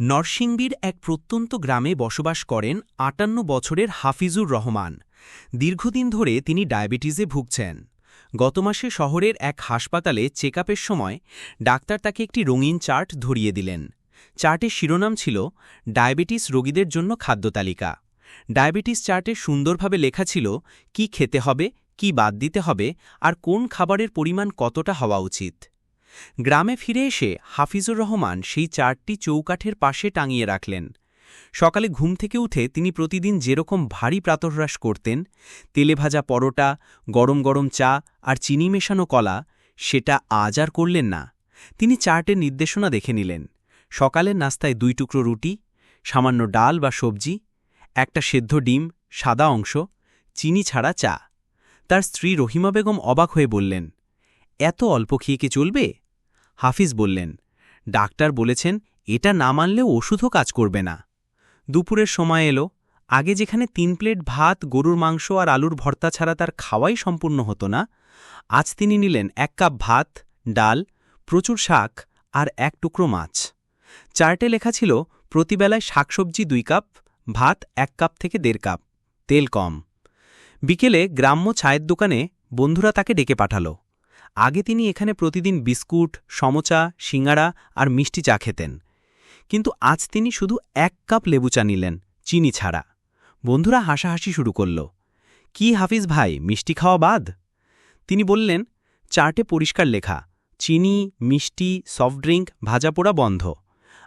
নরসিংদীর এক প্রত্যন্ত গ্রামে বসবাস করেন আটান্ন বছরের হাফিজুর রহমান। দীর্ঘদিন ধরে তিনি ডায়াবেটিসে ভুগছেন। গত মাসে শহরের এক হাসপাতালে চেক সময় ডাক্তার তাকে একটি রঙিন চার্ট ধরিয়ে দিলেন। চার্টের শিরোনাম ছিল, ডায়াবেটিস রোগীদের জন্য খাদ্য তালিকা। ডায়াবেটিস চার্টে সুন্দরভাবে লেখা ছিল, কি খেতে হবে, কি বাদ দিতে হবে, আর কোন খাবারের পরিমাণ কতটা হওয়া উচিত? গ্রামে ফিরে এসে হাফিজুর রহমান সেই চারটি চৌকাঠের পাশে টাঙিয়ে রাখলেন। সকালে ঘুম থেকে উঠে তিনি প্রতিদিন যেরকম ভারী প্রাতহ্রাস করতেন, তেলে ভাজা পরোটা, গরম গরম চা আর চিনি মেশানো কলা, সেটা আজ আর করলেন না। তিনি চার্টের নির্দেশনা দেখে নিলেন। সকালের নাস্তায় দুই টুকরো রুটি, সামান্য ডাল বা সবজি, একটা সেদ্ধ ডিম, সাদা অংশ, চিনি ছাড়া চা। তার স্ত্রী রহিমা বেগম অবাক হয়ে বললেন এত অল্প খেয়ে কি চলবে? হাফিজ বললেন, ডাক্তার বলেছেন এটা না মানলেও ওষুধও কাজ করবে না। দুপুরের সময় এলো, আগে যেখানে তিন প্লেট ভাত, গরুর মাংস আর আলুর ভর্তা ছাড়া তার খাওয়াই সম্পূর্ণ হতো না, আজ তিনি নিলেন এক কাপ ভাত, ডাল, প্রচুর শাক আর এক টুকরো মাছ। চার্টে লেখা ছিল, প্রতিবেলায় শাকসবজি দুই কাপ, ভাত এক কাপ থেকে দেড় কাপ, তেল কম। বিকেলে গ্রাম্য চায়ের দোকানে বন্ধুরা তাকে ডেকে পাঠালো। আগে তিনি এখানে প্রতিদিন বিস্কুট, সমচা, সিঙ্গাড়া আর মিষ্টি চা খেতেন। কিন্তু আজ তিনি শুধু এক কাপ লেবু চা নিলেন, চিনি ছাড়া। বন্ধুরা হাসাহাসি শুরু করল। কি হাফিজ ভাই, মিষ্টি খাওয়া বাদ? তিনি বললেন চার্টে পরিষ্কার লেখা। চিনি, মিষ্টি সফট ড্রিঙ্ক ভাজাপোড়া বন্ধ।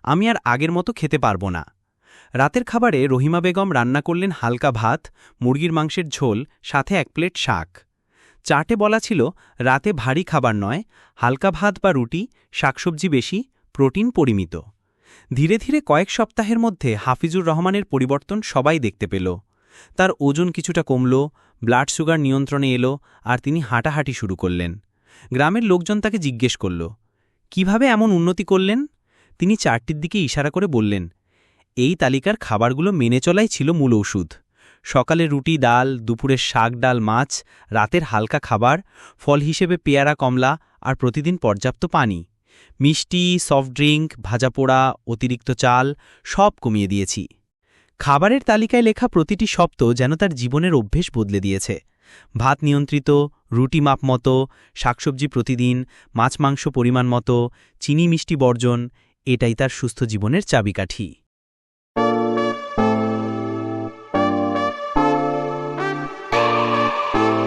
আমি আর আগের মতো খেতে পারব না। রাতের খাবারে রহিমা বেগম রান্না করলেন হালকা ভাত, মুরগির মাংসের ঝোল, সাথে এক প্লেট শাক। চাটে বলা ছিল রাতে ভারী খাবার নয়, হালকা ভাত বা রুটি, শাকসবজি বেশি, প্রোটিন পরিমিত। ধীরে ধীরে কয়েক সপ্তাহের মধ্যে হাফিজুর রহমানের পরিবর্তন সবাই দেখতে পেল। তার ওজন কিছুটা কমল, ব্লাড সুগার নিয়ন্ত্রণে এলো আর তিনি হাঁটাহাঁটি শুরু করলেন। গ্রামের লোকজন তাকে জিজ্ঞেস করল, কীভাবে এমন উন্নতি করলেন? তিনি চারটির দিকে ইশারা করে বললেন, এই তালিকার খাবারগুলো মেনে চলাই ছিল মূল ওষুধ সকালে রুটি, ডাল দুপুরের শাক, ডাল, মাছ, রাতের হালকা খাবার, ফল হিসেবে পেয়ারা, কমলা আর প্রতিদিন পর্যাপ্ত পানি। মিষ্টি সফট ড্রিঙ্ক ভাজাপোড়া অতিরিক্ত চাল, সব কমিয়ে দিয়েছি। খাবারের তালিকায় লেখা প্রতিটি শব্দ যেন তার জীবনের অভ্যেস বদলে দিয়েছে। ভাত নিয়ন্ত্রিত, রুটি মাপ মতো, শাকসবজি প্রতিদিন, মাছ মাংস পরিমাণ মতো, চিনি মিষ্টি বর্জন, এটাই তার সুস্থ জীবনের চাবিকাঠি।